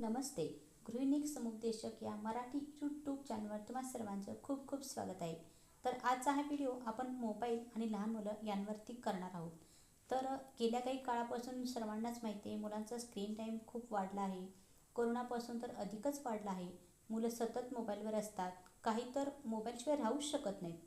नमस्ते. गृहिणिक समुपदेशक या मराठी यूट्यूब चॅनलवर तुम्हा सर्वांचं खूप खूप स्वागत आहे. तर आजचा हा व्हिडिओ आपण मोबाईल आणि लहान मुलं यांवरती करणार आहोत. तर गेल्या काही काळापासून सर्वांनाच माहिती आहे मुलांचा स्क्रीन टाईम खूप वाढला आहे. कोरोनापासून तर अधिकच वाढला आहे. मुलं सतत मोबाईलवर असतात. काही तर मोबाईलशिवाय राहूच शकत नाहीत.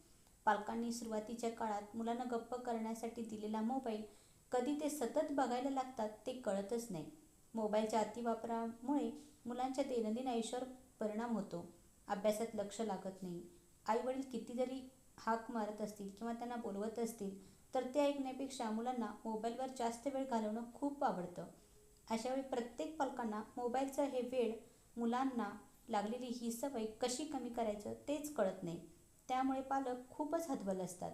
पालकांनी सुरुवातीच्या काळात मुलांना गप्प करण्यासाठी दिलेला मोबाईल कधी ते सतत बघायला लागतात ते कळतच नाही. मोबाईलच्या अतिवापरामुळे मुलांच्या दैनंदिन आयुष्यावर परिणाम होतो. अभ्यासात लक्ष लागत नाही. आईवडील किती जरी हाक मारत असतील किंवा त्यांना बोलवत असतील तर ते ऐकण्यापेक्षा मुलांना मोबाईलवर जास्त वेळ घालवणं खूप आवडतं. अशावेळी प्रत्येक पालकांना मोबाईलचं हे वेळ मुलांना लागलेली ही सवय कशी कमी करायचं तेच कळत नाही. त्यामुळे पालक खूपच हतबल असतात.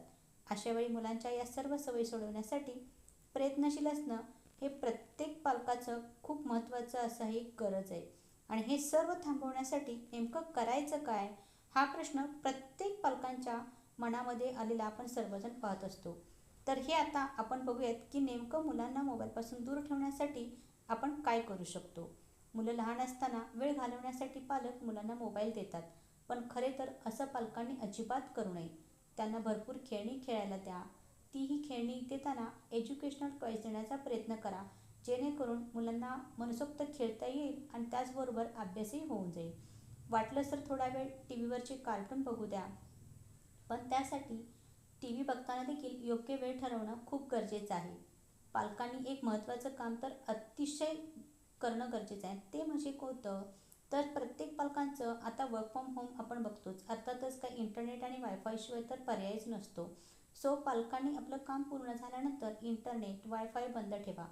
अशावेळी मुलांच्या या सर्व सवयी सोडवण्यासाठी प्रयत्नशील असणं हे प्रत्येक पालकाचं खूप महत्त्वाचं असं ही गरज आहे. आणि हे सर्व थांबवण्यासाठी नेमकं करायचं काय? हा प्रश्न प्रत्येक पालकांच्या मनामध्ये आलेला आपण सर्वजण पाहत असतो. तर हे आता आपण बघूयात की नेमकं मुलांना मोबाईलपासून दूर ठेवण्यासाठी आपण काय करू शकतो? मुलं लहान असताना वेळ घालवण्यासाठी पालक मुलांना मोबाईल देतात. पण खरे तर असं पालकांनी अजिबात करू नये. त्यांना भरपूर खेळणी खेळायला द्या. तीही खेळणी देताना एज्युकेशनल टॉईज देण्याचा प्रयत्न करा. जेणेकरून मुलांना मनसोक्त खेळता येईल आणि त्याचबरोबर अभ्यासही होऊन जाईल. वाटलं तर थोडा वेळ टी व्हीवरचे कार्टून बघू द्या. पण त्यासाठी टी व्ही बघताना देखील योग्य वेळ ठरवणं खूप गरजेचं आहे. पालकांनी एक महत्त्वाचं काम तर अतिशय करणं गरजेचं आहे. ते म्हणजे कोणतं? तर प्रत्येक पालकांचं आता वर्क फ्रॉम होम आपण बघतोच. अर्थातच काही इंटरनेट आणि वायफायशिवाय तर पर्यायच नसतो. सो पालकांनी आपलं काम पूर्ण झाल्यानंतर इंटरनेट वायफाय बंद ठेवा.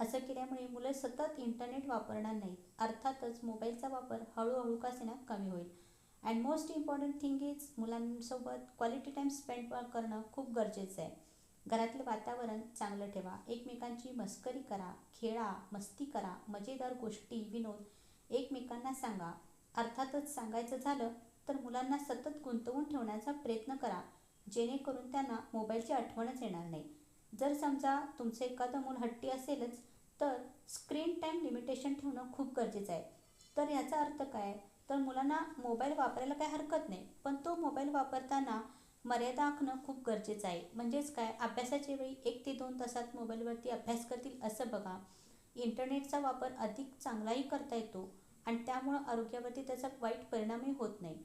असं केल्यामुळे मुलं सतत इंटरनेट वापरणार नाहीत. अर्थातच मोबाईलचा वापर हळूहळू का सेना कमी होईल. And most important thing is मुलांसोबत क्वालिटी टाईम स्पेंड करणं खूप गरजेचं आहे. घरातलं वातावरण चांगलं ठेवा. एकमेकांची मस्करी करा खेळा मस्ती करा मजेदार गोष्टी विनोद एकमेकांना सांगा. अर्थातच सांगायचं झालं तर मुलांना सतत गुंतवून ठेवण्याचा प्रयत्न करा. जेणेकरून त्यांना मोबाईलची आठवणच येणार नाही. जर समजा तुमचं एखादं मूल हट्टी असेलच तर स्क्रीन टाईम लिमिटेशन ठेवणं खूप गरजेचं आहे. तर याचा अर्थ काय? तर मुलांना मोबाईल वापरायला काही हरकत नाही पण तो मोबाईल वापरताना मर्यादा आखणं खूप गरजेचं आहे. म्हणजेच काय? अभ्यासाच्या वेळी एक ते दोन तासात मोबाईलवरती अभ्यास करतील असं बघा. इंटरनेटचा वापर अधिक चांगलाही करता येतो आणि त्यामुळं आरोग्यावरती त्याचा वाईट परिणामही होत नाही.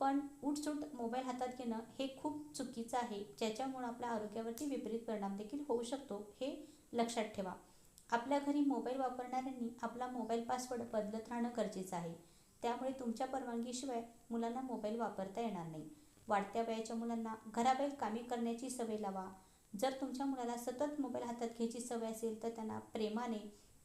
पण उठसूट मोबाईल हातात घेणं हे खूप चुकीचं आहे ज्याच्यामुळं आपल्या आरोग्यावरती विपरीत परिणाम देखील होऊ शकतो हे लक्षात ठेवा. आपल्या घरी मोबाईल वापरणाऱ्यांनी आपला मोबाईल पासवर्ड बदलत राहणं गरजेचं आहे. त्यामुळे तुमच्या परवानगीशिवाय मुलांना मोबाईल वापरता येणार नाही. वाढत्या वयाच्या मुलांना घराबाहेर कामे करण्याची सवय लावा. जर तुमच्या मुलाला सतत मोबाईल हातात घ्यायची सवय असेल तर त्यांना प्रेमाने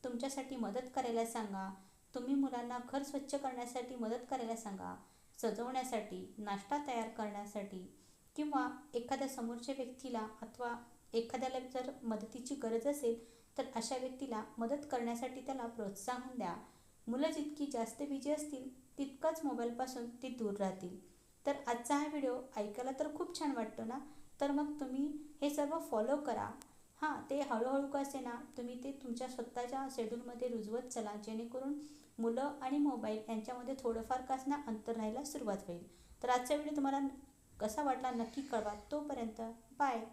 तुमच्यासाठी मदत करायला सांगा. तुम्ही मुलांना घर स्वच्छ करण्यासाठी मदत करायला सांगा. सजवण्यासाठी नाश्ता तयार करण्यासाठी किंवा एखाद्या समोरच्या व्यक्तीला अथवा एखाद्याला जर मदतीची गरज असेल तर अशा व्यक्तीला मदत करण्यासाठी त्याला प्रोत्साहन द्या. मुलं जितकी जास्त बिजी असतील तितकंच मोबाईलपासून ती दूर राहतील. तर आजचा हा व्हिडिओ ऐकायला तर खूप छान वाटतो ना? तर मग तुम्ही हे सर्व फॉलो करा. हां ते हळूहळू कसे ना तुम्ही ते तुमच्या स्वतःच्या शेड्यूलमध्ये रुजवत चला जेणेकरून मुलं आणि मोबाईल यांच्यामध्ये थोडंफार का अंतर राहायला सुरुवात होईल. तर आजचा व्हिडिओ तुम्हाला कसा वाटला नक्की कळवा. तोपर्यंत बाय.